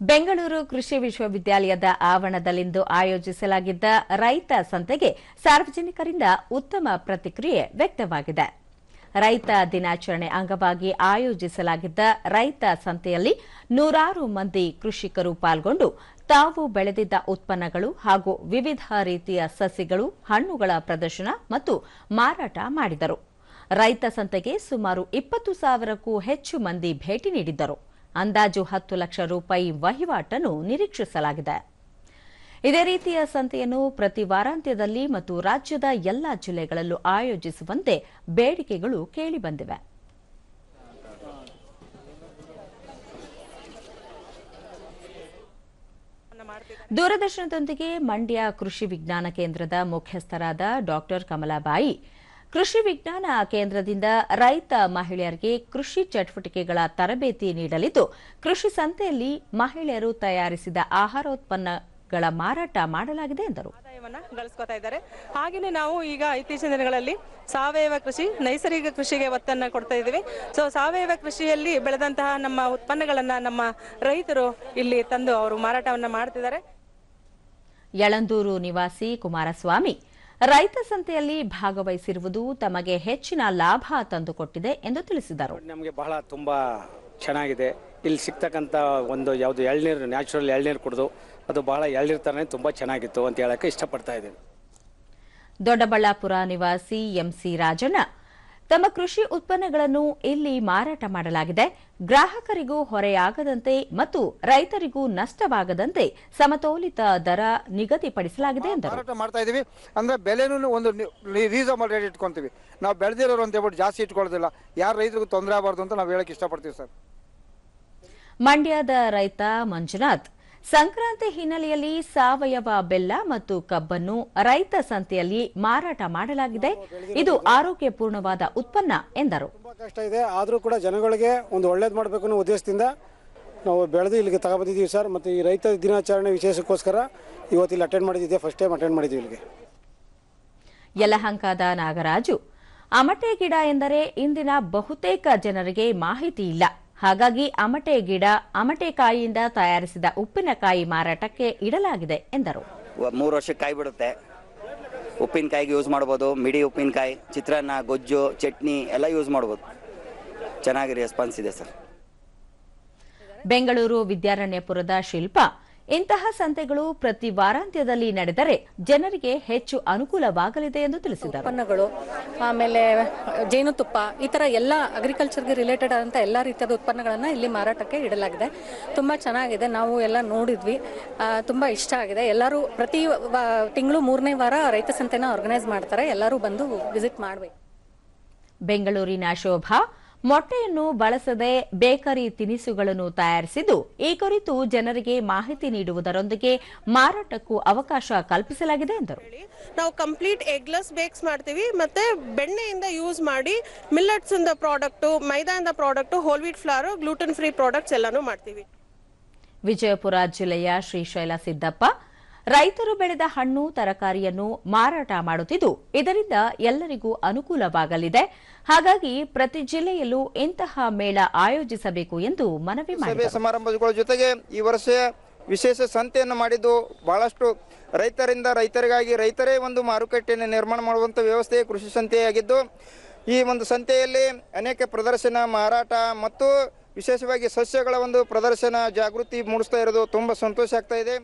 ಬೆಂಗಳೂರು ಕೃಷಿ ವಿಶ್ವವಿದ್ಯಾಲಯದ ಆವರಣದಲ್ಲಿಂದು ಆಯೋಜಿಸಲಾಗಿದ್ದ ರೈತ ಸಂತೆಗೆ ಸಾರ್ವಜನಿಕರಿಂದ ಉತ್ತಮ ಪ್ರತಿಕ್ರಿಯೆ ವ್ಯಕ್ತವಾಗಿದೆ. ರೈತ ದಿನಾಚರಣೆ ಅಂಗವಾಗಿ ಆಯೋಜಿಸಲಾಗಿದ್ದ ರೈತ ಸಂತೆಯಲ್ಲಿ ನೂರಾರು ಮಂದಿ ಕೃಷಿಕರು ಪಾಲ್ಗೊಂಡು ತಾವು ಬೆಳೆದಿದ್ದ ಉತ್ಪನ್ನಗಳು ಹಾಗೂ ವಿವಿಧ ರೀತಿಯ ಸಸಿಗಳು, ಹಣ್ಣುಗಳ ಪ್ರದರ್ಶನ ಮತ್ತು ಮಾರಾಟ ಮಾಡಿದರು. ರೈತ ಸಂತೆಗೆ ಸುಮಾರು ಇಪ್ಪತ್ತು ಸಾವಿರಕ್ಕೂ ಹೆಚ್ಚು ಮಂದಿ ಭೇಟಿ ನೀಡಿದ್ದರು. ಅಂದಾಜು ಹತ್ತು ಲಕ್ಷ ರೂಪಾಯಿ ವಹಿವಾಟನ್ನು ನಿರೀಕ್ಷಿಸಲಾಗಿದೆ. ಇದೇ ರೀತಿಯ ಸಂತೆಯನ್ನು ಪ್ರತಿ ವಾರಾಂತ್ಯದಲ್ಲಿ ಮತ್ತು ರಾಜ್ಯದ ಎಲ್ಲಾ ಜಿಲ್ಲೆಗಳಲ್ಲೂ ಆಯೋಜಿಸುವಂತೆ ಬೇಡಿಕೆಗಳು ಕೇಳಿಬಂದಿವೆ ದೂರದರ್ಶನದೊಂದಿಗೆ ಮಂಡ್ಯ ಕೃಷಿ ವಿಜ್ಞಾನ ಕೇಂದ್ರದ ಮುಖ್ಯಸ್ಥರಾದ ಡಾಕ್ಟರ್ ಕಮಲಾಬಾಯಿ ಕೃಷಿ ವಿಜ್ಞಾನ ಕೇಂದ್ರದಿಂದ ರೈತ ಮಹಿಳೆಯರಿಗೆ ಕೃಷಿ ಚಟುವಟಿಕೆಗಳ ತರಬೇತಿ ನೀಡಲಿದ್ದು ಕೃಷಿ ಸಂತೆಯಲ್ಲಿ ಮಹಿಳೆಯರು ತಯಾರಿಸಿದ ಆಹಾರೋತ್ಪನ್ನಗಳ ಮಾರಾಟ ಮಾಡಲಾಗಿದೆ ಎಂದರು. ಗಳಿಸ್ಕೊತಾ ಇದ್ದಾರೆ. ಹಾಗೆಯೇ ನಾವು ಈಗ ಇತ್ತೀಚಿನ ದಿನಗಳಲ್ಲಿ ಸಾವಯವ ಕೃಷಿ ನೈಸರ್ಗಿಕ ಕೃಷಿಗೆ ಒತ್ತನ್ನು ಕೊಡ್ತಾ ಇದ್ದೀವಿ. ಸೊ ಸಾವಯವ ಕೃಷಿಯಲ್ಲಿ ಬೆಳೆದಂತಹ ನಮ್ಮ ಉತ್ಪನ್ನಗಳನ್ನು ನಮ್ಮ ರೈತರು ಇಲ್ಲಿ ತಂದು ಅವರು ಮಾರಾಟವನ್ನು ಮಾಡ್ತಿದ್ದಾರೆ. ಯಳಂದೂರು ನಿವಾಸಿ ಕುಮಾರಸ್ವಾಮಿ ರೈತ ಸಂತೆಯಲ್ಲಿ ಭಾಗವಹಿಸಿರುವುದು ತಮಗೆ ಹೆಚ್ಚಿನ ಲಾಭ ತಂದುಕೊಟ್ಟಿದೆ ಎಂದು ತಿಳಿಸಿದರು. ನಮಗೆ ಬಹಳ ತುಂಬಾ ಚೆನ್ನಾಗಿದೆ. ಇಲ್ಲಿ ಸಿಗ್ತಕ್ಕಂಥ ಒಂದು ಯಾವುದು ಎಳ್ನೀರು ನ್ಯಾಚುರಲ್ ಎಳ್ನೀರು ಕುಡಿದು ಅದು ಬಹಳ ಎಳ್ನೀರು ಥರನೇ ತುಂಬ ಚೆನ್ನಾಗಿತ್ತು ಅಂತ ಹೇಳಕ್ಕೆ ಇಷ್ಟಪಡ್ತಾ ಇದ್ದೀನಿ. ದೊಡ್ಡಬಳ್ಳಾಪುರ ನಿವಾಸಿ ಎಂಸಿ ರಾಜಣ್ಣ ತಮ್ಮ ಕೃಷಿ ಉತ್ಪನ್ನಗಳನ್ನು ಇಲ್ಲಿ ಮಾರಾಟ ಮಾಡಲಾಗಿದೆ. ಗ್ರಾಹಕರಿಗೂ ಹೊರೆಯಾಗದಂತೆ ಮತ್ತು ರೈತರಿಗೂ ನಷ್ಟವಾಗದಂತೆ ಸಮತೋಲಿತ ದರ ನಿಗದಿಪಡಿಸಲಾಗಿದೆ ಮಾರಾಟ ಮಾಡ್ತಾ ಇದೀವಿ. ಅಂದ್ರೆ ಬೆಲೆನೂ ಒಂದು ರೀಸನಬಲ್ ರೇಟ್ ಇಟ್ಕೊಂತೀವಿ. ನಾವು ಬೆಳೆದಿರೋರು ಅಂತ ಹೇಳ್ಬಿಟ್ಟು ಜಾಸ್ತಿ ಇಟ್ಕೊಳ್ಳೋದಿಲ್ಲ. ಯಾರು ರೈತರಿಗೂ ತೊಂದರೆ ಆಗಬಾರ್ದು ಅಂತ ನಾವು ಹೇಳಕ್ ಇಷ್ಟಪಡ್ತೀವಿ ಸರ್. ಮಂಡ್ಯದ ರೈತ ಮಂಜುನಾಥ್ ಸಂಕ್ರಾಂತಿ ಹಿನ್ನೆಲೆಯಲ್ಲಿ ಸಾವಯವ ಬೆಲ್ಲ ಮತ್ತು ಕಬ್ಬನ್ನು ರೈತ ಸಂತೆಯಲ್ಲಿ ಮಾರಾಟ ಮಾಡಲಾಗಿದೆ. ಇದು ಆರೋಗ್ಯಪೂರ್ಣವಾದ ಉತ್ಪನ್ನ ಎಂದರು. ಕಷ್ಟ ಇದೆ. ಆದರೂ ಕೂಡ ಜನಗಳಿಗೆ ಒಂದು ಒಳ್ಳೇದು ಮಾಡಬೇಕು ಅನ್ನೋ ಉದ್ದೇಶದಿಂದ ನಾವು ಬೆಳೆದು ಇಲ್ಲಿಗೆ ತಗೊಬಂದಿದ್ದೀವಿ ಸರ್. ಮತ್ತು ಈ ರೈತ ದಿನಾಚರಣೆ ವಿಶೇಷಕ್ಕೋಸ್ಕರ ಇವತ್ತಿಲ್ಲಿ ಅಟೆಂಡ್ ಮಾಡಿದ್ದೆ ಫಸ್ಟ್ ಟೈಮ್ ಅಟೆಂಡ್ ಮಾಡಿದ್ದೀವಿ ಇಲ್ಲಿಗೆ. ಯಲಹಂಕದ ನಾಗರಾಜು ಅಮಟೆ ಗಿಡ ಎಂದರೆ ಇಂದಿನ ಬಹುತೇಕ ಜನರಿಗೆ ಮಾಹಿತಿ ಇಲ್ಲ. ಹಾಗಾಗಿ ಅಮಟೆ ಗಿಡ ಅಮಟೆಕಾಯಿಯಿಂದ ತಯಾರಿಸಿದ ಉಪ್ಪಿನಕಾಯಿ ಮಾರಾಟಕ್ಕೆ ಇಡಲಾಗಿದೆ ಎಂದರು. ಮೂರು ವರ್ಷಕ್ಕೆ ಕಾಯಿ ಬಿಡುತ್ತೆ. ಉಪ್ಪಿನಕಾಯಿಗೆ ಯೂಸ್ ಮಾಡ್ಬೋದು ಮಿಡಿ ಉಪ್ಪಿನಕಾಯಿ ಚಿತ್ರಾನ್ನ ಗೊಜ್ಜು ಚಟ್ನಿ ಎಲ್ಲ ಯೂಸ್ ಮಾಡ್ಬೋದು. ಚೆನ್ನಾಗಿ ರೆಸ್ಪಾನ್ಸ್ ಇದೆ ಸರ್. ಬೆಂಗಳೂರು ವಿದ್ಯಾರಣ್ಯಪುರದ ಶಿಲ್ಪ ಇಂತಹ ಸಂತೆಗಳು ಪ್ರತಿ ವಾರಾಂತ್ಯದಲ್ಲಿ ನಡೆದರೆ ಜನರಿಗೆ ಹೆಚ್ಚು ಅನುಕೂಲವಾಗಲಿದೆ ಎಂದು ತಿಳಿಸಿದರು. ಉತ್ಪನ್ನಗಳು ಆಮೇಲೆ ಜೇನುತುಪ್ಪ ಈ ತರ ಎಲ್ಲ ಅಗ್ರಿಕಲ್ಚರ್ಗೆ ರಿಲೇಟೆಡ್ ಆದಂತಹ ಎಲ್ಲ ರೀತಿಯಾದ ಉತ್ಪನ್ನಗಳನ್ನು ಇಲ್ಲಿ ಮಾರಾಟಕ್ಕೆ ಇಡಲಾಗಿದೆ. ತುಂಬಾ ಚೆನ್ನಾಗಿದೆ ನಾವು ಎಲ್ಲ ನೋಡಿದ್ವಿ. ತುಂಬಾ ತುಂಬ ಇಷ್ಟ ಆಗಿದೆ. ಎಲ್ಲರೂ ಪ್ರತಿ ತಿಂಗಳು ಮೂರನೇ ವಾರ ರೈತ ಸಂತೆನ ಆರ್ಗನೈಸ್ ಮಾಡ್ತಾರೆ. ಎಲ್ಲರೂ ಬಂದು ವಿಸಿಟ್ ಮಾಡಬೇಕು. ಬೆಂಗಳೂರಿನ ಶೋಭಾ ಮೊಟ್ಟೆಯನ್ನು ಬಳಸದೆ ಬೇಕರಿ ತಿನಿಸುಗಳನ್ನು ತಯಾರಿಸಿದ್ದು ಈ ಕುರಿತು ಜನರಿಗೆ ಮಾಹಿತಿ ನೀಡುವುದರೊಂದಿಗೆ ಮಾರಾಟಕ್ಕೂ ಅವಕಾಶ ಕಲ್ಪಿಸಲಾಗಿದೆ ಎಂದರು. ನಾವು ಕಂಪ್ಲೀಟ್ ಎಗ್ಲೆಸ್ ಬೇಕ್ಸ್ ಮಾಡ್ತೀವಿ ಮತ್ತೆ ಬೆಣ್ಣೆಯಿಂದ ಯೂಸ್ ಮಾಡಿ ಮಿಲ್ಲಟ್ಸ್ ಇಂದ product ಮೈದಾಯಿಂದ product whole wheat flour gluten free products ಎಲ್ಲಾನು ಮಾಡ್ತೀವಿ. ವಿಜಯಪುರ ಜಿಲ್ಲೆಯ ಶ್ರೀಶೈಲ ಸಿದ್ದಪ್ಪ ರೈತರು ಬೆಳೆದ ಹಣ್ಣು ತರಕಾರಿಯನ್ನು ಮಾರಾಟ ಮಾಡುತ್ತಿದ್ದು ಇದರಿಂದ ಎಲ್ಲರಿಗೂ ಅನುಕೂಲವಾಗಲಿದೆ. ಹಾಗಾಗಿ ಪ್ರತಿ ಜಿಲ್ಲೆಯಲ್ಲೂ ಇಂತಹ ಮೇಳ ಆಯೋಜಿಸಬೇಕು ಎಂದು ಮನವಿ ಮಾಡಿದರು. ಸಮಾರಂಭಗಳ ಜೊತೆಗೆ ಈ ವರ್ಷ ವಿಶೇಷ ಸಂತೆಯನ್ನು ಮಾಡಿದ್ದು ಬಹಳಷ್ಟು ರೈತರಿಂದ ರೈತರಿಗಾಗಿ ರೈತರೇ ಒಂದು ಮಾರುಕಟ್ಟೆಯನ್ನು ನಿರ್ಮಾಣ ಮಾಡುವಂಥ ವ್ಯವಸ್ಥೆ ಕೃಷಿ ಸಂತೆಯಾಗಿದ್ದು ಈ ಒಂದು ಸಂತೆಯಲ್ಲಿ ಅನೇಕ ಪ್ರದರ್ಶನ ಮಾರಾಟ ಮತ್ತು ವಿಶೇಷವಾಗಿ ಸಸ್ಯಗಳ ಒಂದು ಪ್ರದರ್ಶನ ಜಾಗೃತಿ ಮೂಡಿಸ್ತಾ ಇರೋದು ತುಂಬ ಸಂತೋಷ ಆಗ್ತಾ ಇದೆ.